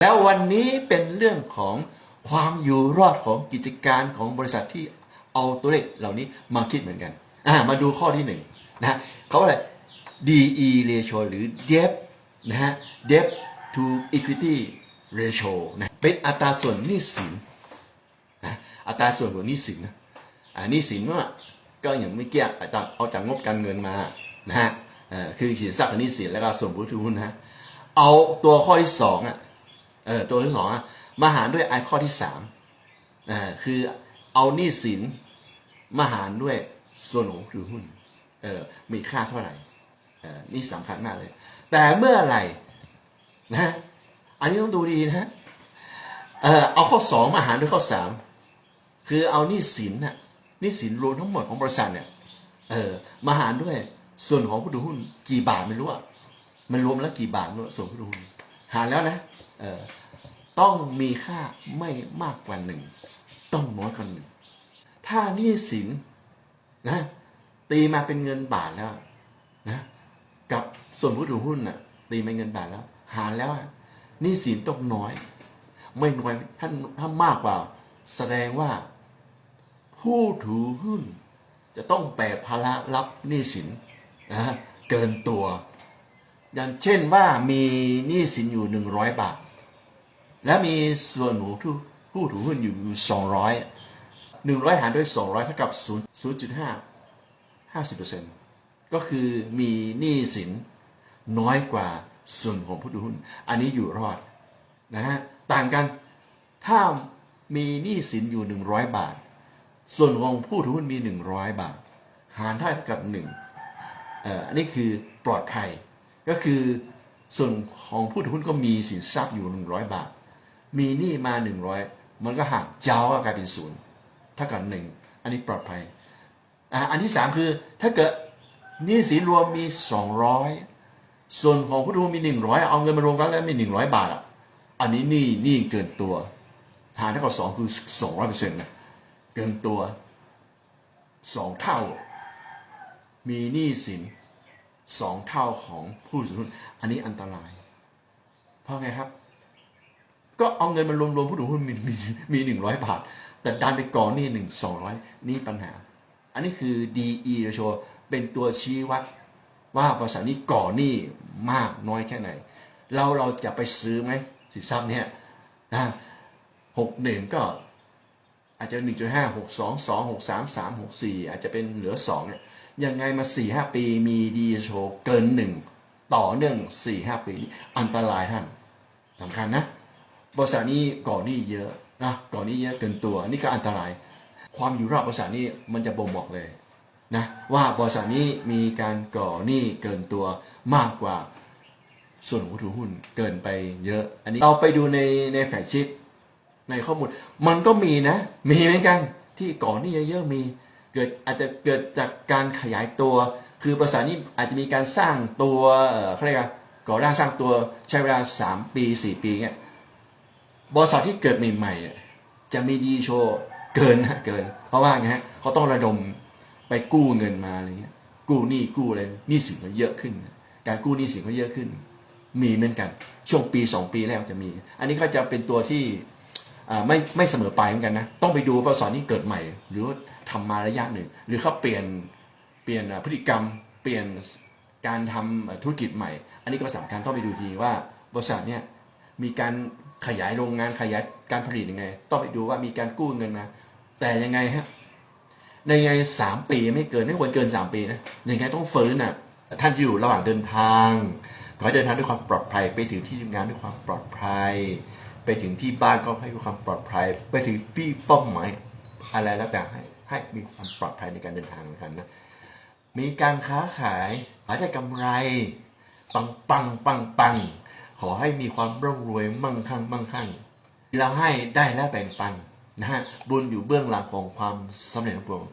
แล้ววันนี้เป็นเรื่องของความอยู่รอดของกิจการของบริษัทที่เอาตัวเลขเหล่านี้มาคิดเหมือนกันอ่ามาดูข้อที่หนึ่งนะเขาว่าอะไร DE ratio หรือ debt นะฮะ debt to equity ratio นะเป็นอัตราส่วนหนี้สินนะอัตราส่วนของหนี้สินนะอ่าหนี้สินว่าก็อย่างเมื่อกี้อาจจะเอาจากงบการเงินมานะฮะเอ่อคือสินทรัพย์กับหนี้สินแล้วก็ส่วนผู้ถือหุ้นนะเอาตัวข้อที่สองอะ เออตัวที่สองอะมาหารด้วยไอข้อที่สามอ่าคือเอาหนี้สินมาหารด้วยส่วนของผู้ถือหุ้นเออมีค่าเท่าไหร่เออนี่สำคัญมากเลย แต่เมื่อไหร่นะอันนี้ต้องดูดีนะเออเอาข้อสองมาหารด้วยข้อสามคือเอาหนี้สินน่ะหนี้สินรวมทั้งหมดของบริษัทเนี่ยเออมาหารด้วยส่วนของผู้ถือหุ้น กี่บาทไม่รู้อะมันรวมแล้วกี่บาทไม่รู้ส่วนผู้ถือหุ้นหารแล้วนะ ต้องมีค่าไม่มากกว่าหนึ่งต้องน้อยกว่าหนึ่งถ้าหนี้สินนะตีมาเป็นเงินบาทแล้วนะกับส่วนผู้ถือหุ้นน่ะตีเป็นเงินบาทแล้ว หารแล้วหนี้สินต้องน้อย ไม่น้อยถ้าถ้ามากกว่า แสดงว่า ผู้ถือหุ้น จะต้องแบกภาระรับหนี้สินนะเกินตัว อย่างเช่นว่ามีหนี้สินอยู่หนึ่งร้อยบาท และมีส่วนหูผู้ผู้ถือหุ้นอยู่สองร้อยหนึ่งร้อยหารด้วยสองร้อยเท่ากับศูนย์ศูนย์จุดห้าห้าสิบเปอร์เซ็นต์ก็คือมีหนี้สินน้อยกว่าส่วนของผู้ถือหุ้น อันนี้อยู่รอดนะฮะต่างกันถ้ามีหนี้สินอยู่หนึ่งร้อยบาท ส่วนของผู้ถือหุ้นมีหนึ่งร้อยบาท หารเท่ากับหนึ่งเอ่ออันนี้คือปลอดภัย ก็คือส่วนของผู้ถือหุ้นก็มีสินทรัพย์อยู่ 100 บาท มีหนี้มา 100 มันก็หักเจ้าก็กลายเป็นศูนย์ถ้ากับหนึ่งอันนี้ปลอดภัยอะอันที่3คือถ้าเกิดหนี้สินรวมมี 200 ส่วนของผู้ถือหุ้นมี 100 เอาเงินมารวมกันแล้วมี 100 บาทอะอันนี้หนี้หนี้เกินตัวหารเท่ากับ2คือ200เปอร์เซ็นต์นะเกินตัว2เท่า มีหนี้สินสองเท่าของผู้ถือหุ้นอันนี้อันตราย เพราะไงครับ ก็เอาเงินมารวมๆผู้ถือหุ้นมีมีมีหนึ่งร้อยบาท แต่ดันไปก่อนหนี่หนึ่งสองร้อยนี่ปัญหา อันนี้คือ DE ratio เป็นตัวชี้วัดว่าบริษัทนี้ก่อหนี้มากน้อยแค่ไหน เราเราจะไปซื้อไหมสินทรัพย์เนี่ยนะหกหนึ่งก็อาจจะ1.5 6 2 2 6 3 3 6 4องสองหกสามสามหกสี่อาจจะเป็นเหลือ2เนี่ยยังไงมา4 5ปีมีดีโชเกิน1ต่อเนื่อง4 5ปีนี้อันตรายท่านสำคัญนะ บริษัทนี้ก่อหนี้เยอะนะก่อหนี้เยอะเกินตัวนี่ก็อันตราย ความอยู่รอดบริษัทนี้มันจะบ่งบอกเลยนะว่าบริษัทนี้มีการก่อหนี้เกินตัวมากกว่าส่วนของผู้ถือหุ้นเกินไปเยอะ อันนี้เราไปดูในในแฟกชิปในข้อมูล มันก็มีนะ มีเหมือนกันที่ก่อหนี่เยอะๆมี เกิดอาจจะเกิดจากการขยายตัว คือบริษัทนี้อาจจะมีการสร้างตัวเอ่อเขาเรียกว่าก่อร่างสร้างตัวใช้เวลา 3 ปี 4 ปีเงี้ย บริษัทที่เกิดใหม่ๆอะจะมีดีโชว์เกินนะเกิน เพราะว่าไงฮะเขาต้องระดมไปกู้เงินมาอะไรเงี้ยกู้หนี้กู้อะไรหนี้สินก็เยอะขึ้น การกู้หนี้สินก็เยอะขึ้น มีเหมือนกัน ช่วงปี 2 ปีแรกจะมี อันนี้ก็จะเป็นตัวที่ไม่ไม่เสมอไปเหมือนกันนะต้องไปดูว่าสอนนี้เกิดใหม่ หรือว่าทำมาระยะหนึ่ง หรือเขาเปลี่ยนเปลี่ยนพฤติกรรม เปลี่ยนการทำอ่าธุรกิจใหม่ อันนี้ก็สำคัญต้องไปดูทีว่าบริษัทเนี่ยมีการ ขยายโรงงานขยายการผลิตยังไง ต้องไปดูว่ามีการกู้เงินมา แต่ยังไงฮะในไงสามปีไม่เกินไม่ควรเกินสามปีนะยังไงต้องฟื้นอะท่านอยู่ระหว่างเดินทางขอให้เดินทางด้วยความปลอดภัย ไปถึงที่ทำงานด้วยความปลอดภัย ไปถึงที่บ้านก็ให้มีความปลอดภัย ไปถึงที่เป้าหมายอะไรแล้วแต่ให้ให้มีความปลอดภัยในการเดินทางเหมือนกันนะมีการค้าขายหาได้กำไร ปังปังปังปัง ขอให้มีความร่ำรวยมั่งคั่งมั่งคั่งเราให้ได้และแบ่งปันนะฮะบุญอยู่เบื้องหลังของความสำเร็จของพระอง